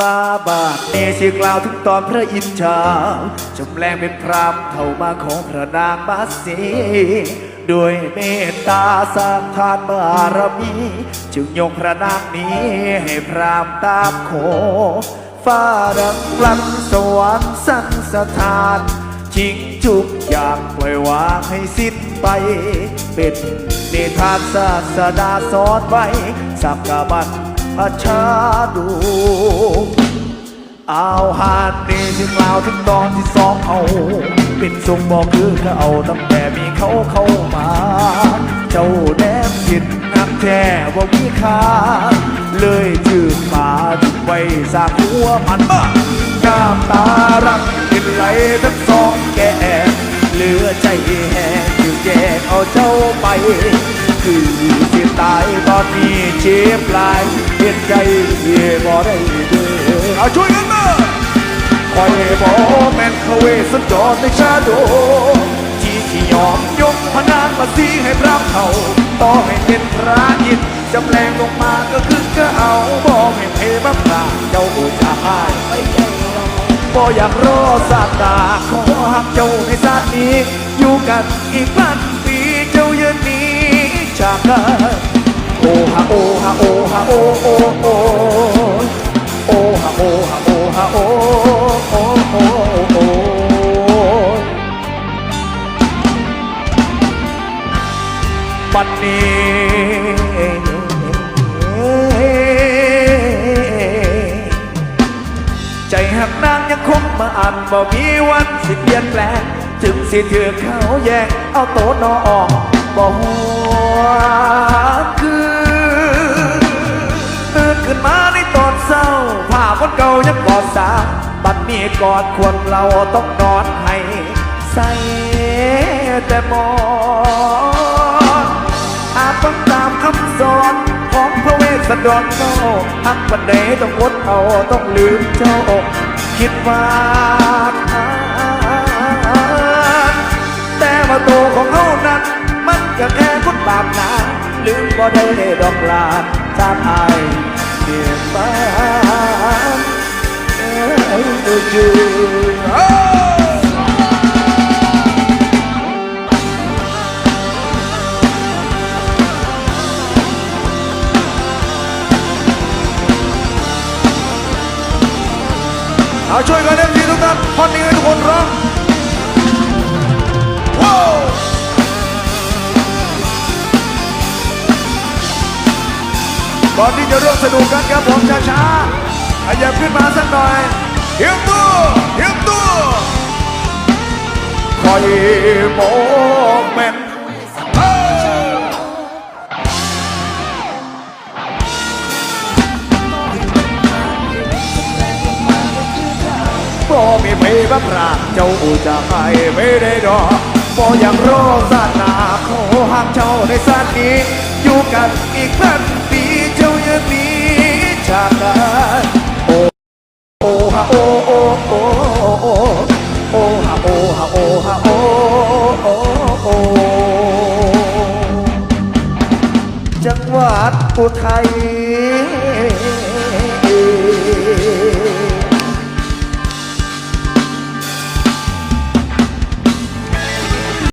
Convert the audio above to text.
มาบาดเนสิกล่าวถึงตอนพระอินทราจำแรงเป็นพรามเข้ามาของพระนางมาสีด้วยเมตตาสร้างทานบารมี จึงยกพระนางนี้ให้พรามตามโคฟ้าดังลันสวรรค์สันสถานทิ้งทุกอย่างปล่อยวางให้สิ้นไป เป็นนิทานศาสดาสอนไว้สักกะบัน พระชาดูเอาหานนี่ถึงกล่าวถึงตอนที่สองเอาเป็นทรงบอกคือเขาเอาตั้งแต่มีเขาเข้ามา เจ้าแนมผิดนักแท้ว่ามีคาเลยจืดมาถึงไว้สางหัวมันบ้าน้ำตารักกินไหลทั้งสองแก่เหลือใจแห้งจึงแยกเอาเจ้าไป คือสิตายตอนนี้เจ็บหลาย ห็นใจบ่ได้เด้อเอาช่วยกันมาคอยบอกแม่นเขาเวสันจรในชาโดที่ที่ยอมยกพนางมาสีให้พระเขาต่อให้เป็นพระอินจำแรงลงมาก็คือก็เอาบอกให้เพบัพระเจ้าจะหายไม่ใช่เราบ่อยากรอสาตาขอหักเจ้าในชาตินี้ อยู่กันอีกพันปีเจ้ายืนนี้จากกัน โอฮะโอฮะโอโอโอโอฮะโอฮะโอฮะโอโอโอโอบัดนี้ใจหักนางยังคงมาอ่านบ่มีวันสิเปลี่ยนแปลง ถึงสิถือเขาแยกเอาโตนอออก ยังกอดสาบัดนี้กอดควรเราต้องนอนให้ใส่แต่หมอนอาจต้องตามคำสอนของพระเวสสันดรโตหักวันใดต้องอดเอาต้องลืมเจ้าคิดว่าแต่ว่าตัวของเขานั้น มันก็แค่คนบาปนาลืมบ่ได้ดอกลาจามอายเดียบ้า เอาช่วยกันเล่นทีทุกท่านท่อนนี้ให้ทุกคนร้องว้าวก่อนที่จะร่วมสนุกกันครับผมช้าๆขยับขึ้นมาสักหน่อย เฮียมตัวเฮียมตัวคอยมองแม่นเอ้ยบ่มีเพบัพรากเจ้าอูจะให้ไม่ได้ดอกบ่อยากรอสนาขอหักเจ้าในสานี้ อยู่กันอีกพันปีเจ้ายังมีจากกัน ฮะโอ้โอโอโอโอฮะโอฮะโอฮะโอโอโอจังหวัดอุทัย